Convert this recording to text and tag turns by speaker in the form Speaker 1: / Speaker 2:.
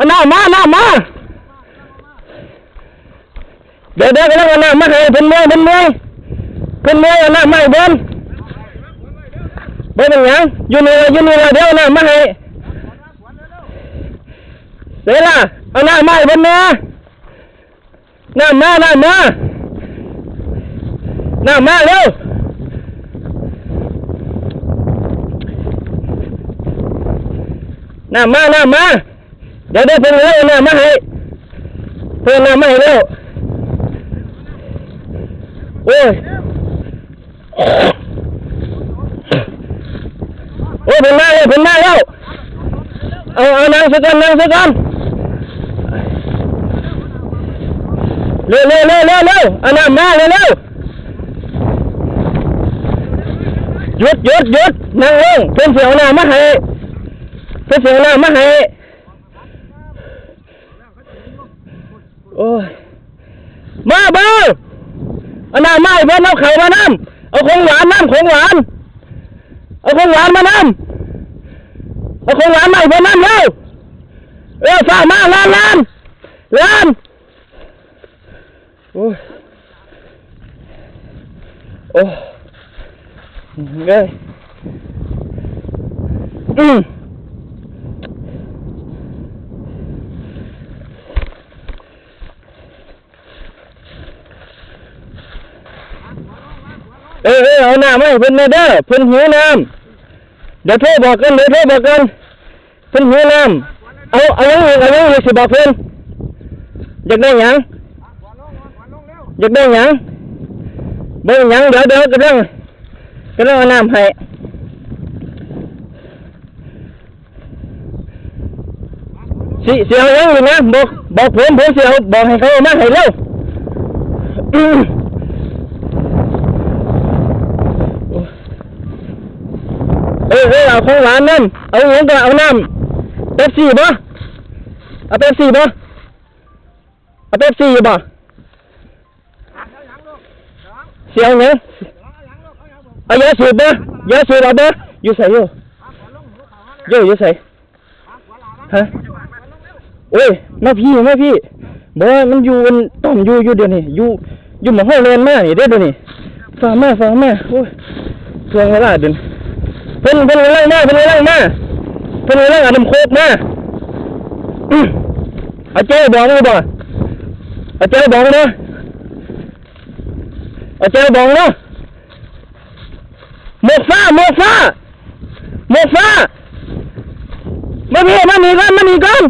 Speaker 1: เอาหน้ามาหน้ามาเดี๋ยวเดี๋ยวกำลังเอาหน้ามาให้เพิ่นเมื่อยเพิ่นเมื่อยเพิ่นเมื่อยเอาหน้ามาให้เพิ่นเพิ่นเป็นหยังอยู่นี่ละอยู่นี่ละเดี๋ยวเอาหน้ามาให้เดี๋ยวล่ะเอาหน้ามาให้เพิ่นเมื่อยหน้ามาหน้ามาหน้ามาเร็วน้ำมาน้ำมา เดี๋ยวเดี๋ยวเพิ่งเร็วน้ำมาให้เพิ่งน้ำมาให้เร็วโอ้ยโอ้ยเพิ่งมาแล้วเพิ่งมาแล้วเอาเอานั่งสักกันนั่งสักกันเร็วเร็วเร็วเร็วเร็วเอาน้ำมาเร็วเร็วหยุดหยุดหยุดนั่งลงเพิ่งเสียวน้ำมาให้ไปเสียน้ำมาให้ โอ้ยมาเบ้อเอาน้ำมาให้เพิ่นเอาไข่มาน้ำเอาของหวานน้ำของหวาน เอาของหวานมาน้ำเอาของหวานให้เพิ่นน้ำเร็วเร็วฟ้ามาล้านล้านล้านโอ้ยโอ้ยเงยอืม เออเออเอาหน้ำมาเพิ่นหน่อยเด้อเพิ่นหิวน้ำเดี๋ยวโทรบอกกันเดี๋ยวโทรบอกกันเพิ่นหิวน้ำเอาเอายังอีกเอายังอีกสิบอกเพิ่นอยากได้หยังอยากได้หยังเบิ่งหยังเดี๋ยวเดี๋ยวกำลังกำลังเอาน้ำให้สิเสียวยังอยู่นะบอกบอกผมผมเสียวบอกให้เขาเอามาให้เร็ว อืม เออเออเอาของหวานนั่นเอาอย่างก็เอาน้ำเป๊ปซี่บ่เอาเป๊ปซี่บ่เอาเป๊ปซี่อยู่บ่เสียงเนี้ยเอายาสูบบ่ยาสูบเอาบ่อยู่ใส่อยู่อยู่อยู่ใส่ฮะโอ้ยมาพี่มาพี่บ่มันอยู่มันต้อมอยู่อยู่เดี๋ยวนี้อยู่อยู่หมอห้องเรียนมานี่เด้อเดี๋ยวนี้ฟังมาฟังมาโอ้ยทวงเวลาเดิน เพิ่นเพิ่นกำลังมาเพิ่นกำลังมาเพิ่นกำลังอาน้ำโคกมาอื้อเอาเจ้าบองเลยบ่เอาเจ้าบองเนาะเอาเจ้าบองเนาะโมฟ้าโมฟ้าโมฟ้ามาพี่มาหนีก่อนมาหนีก่อน